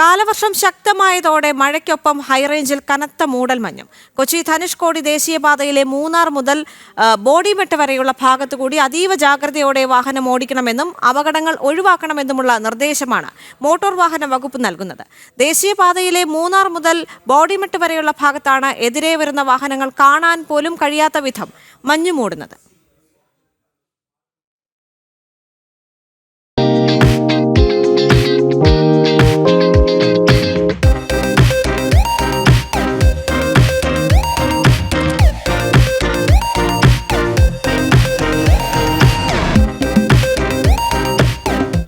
കാലവർഷം ശക്തമായതോടെ മഴയ്ക്കൊപ്പം ഹൈറേഞ്ചിൽ കനത്ത മൂടൽമഞ്ഞും കൊച്ചി ധനുഷ്കോടി ദേശീയപാതയിലെ മൂന്നാർ മുതൽ ബോഡിമെട്ട് വരെയുള്ള ഭാഗത്തുകൂടി അതീവ ജാഗ്രതയോടെ വാഹനം ഓടിക്കണമെന്നും അപകടങ്ങൾ ഒഴിവാക്കണമെന്നുമുള്ള നിർദ്ദേശമാണ് മോട്ടോർ വാഹന വകുപ്പ് നൽകുന്നത്. ദേശീയപാതയിലെ മൂന്നാർ മുതൽ ബോഡിമെട്ട് വരെയുള്ള ഭാഗത്താണ് എതിരെ വരുന്ന വാഹനങ്ങൾ കാണാൻ പോലും കഴിയാത്ത വിധം മഞ്ഞു മൂടുന്നത്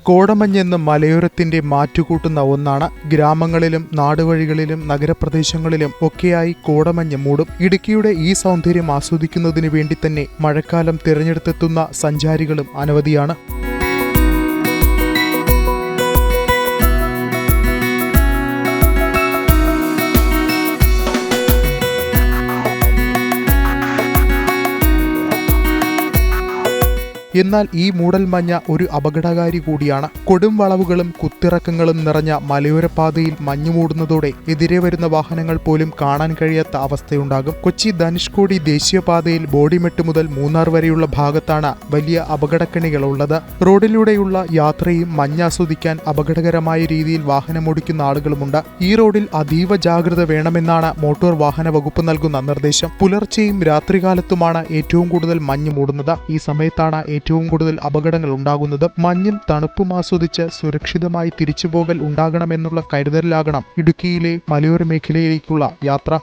കോടമഞ്ഞെന്ന് മലയോരത്തിന്റെ മാറ്റുകൂട്ടുന്ന ഒന്നാണ്. ഗ്രാമങ്ങളിലും നാടുവഴികളിലും നഗരപ്രദേശങ്ങളിലും ഒക്കെയായി കോടമഞ്ഞ് മൂടും. ഇടുക്കിയുടെ ഈ സൗന്ദര്യം ആസ്വദിക്കുന്നതിന് വേണ്ടി തന്നെ മഴക്കാലം തിരഞ്ഞെടുത്തെത്തുന്ന സഞ്ചാരികളും അനവധിയാണ്. എന്നാൽ ഈ മൂടൽമഞ്ഞ ഒരു അപകടകാരി കൂടിയാണ്. കൊടും വളവുകളും കുത്തിറക്കങ്ങളും നിറഞ്ഞ മലയോരപാതയിൽ മഞ്ഞു മൂടുന്നതോടെ എതിരെ വരുന്ന വാഹനങ്ങൾ പോലും കാണാൻ കഴിയാത്ത അവസ്ഥയുണ്ടാകും. കൊച്ചി ധനുഷ്കോടി ദേശീയപാതയിൽ ബോഡിമെട്ട് മുതൽ മൂന്നാർ വരെയുള്ള ഭാഗത്താണ് വലിയ അപകടക്കണികൾ ഉള്ളത്. റോഡിലൂടെയുള്ള യാത്രയും മഞ്ഞ് ആസ്വദിക്കാൻ അപകടകരമായ രീതിയിൽ വാഹനമോടിക്കുന്ന ആളുകളുമുണ്ട്. ഈ റോഡിൽ അതീവ ജാഗ്രത വേണമെന്നാണ് മോട്ടോർ വാഹന വകുപ്പ് നൽകുന്ന നിർദ്ദേശം. പുലർച്ചെയും രാത്രികാലത്തുമാണ് ഏറ്റവും കൂടുതൽ മഞ്ഞ് മൂടുന്നത്. ഈ സമയത്താണ് ഏറ്റവും കൂടുതൽ അപകടങ്ങൾ ഉണ്ടാകുന്നത് മഞ്ഞും തണുപ്പും ആസ്വദിച്ച് സുരക്ഷിതമായി തിരിച്ചുപോകൽ ഉണ്ടാകണമെന്നുള്ള കരുതലിലാകണം ഇടുക്കിയിലെ മലയോര മേഖലയിലേക്കുള്ള യാത്ര.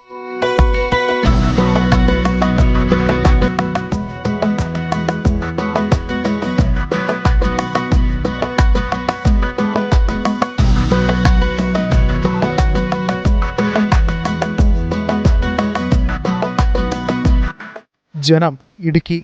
ജനം ഇടുക്കി.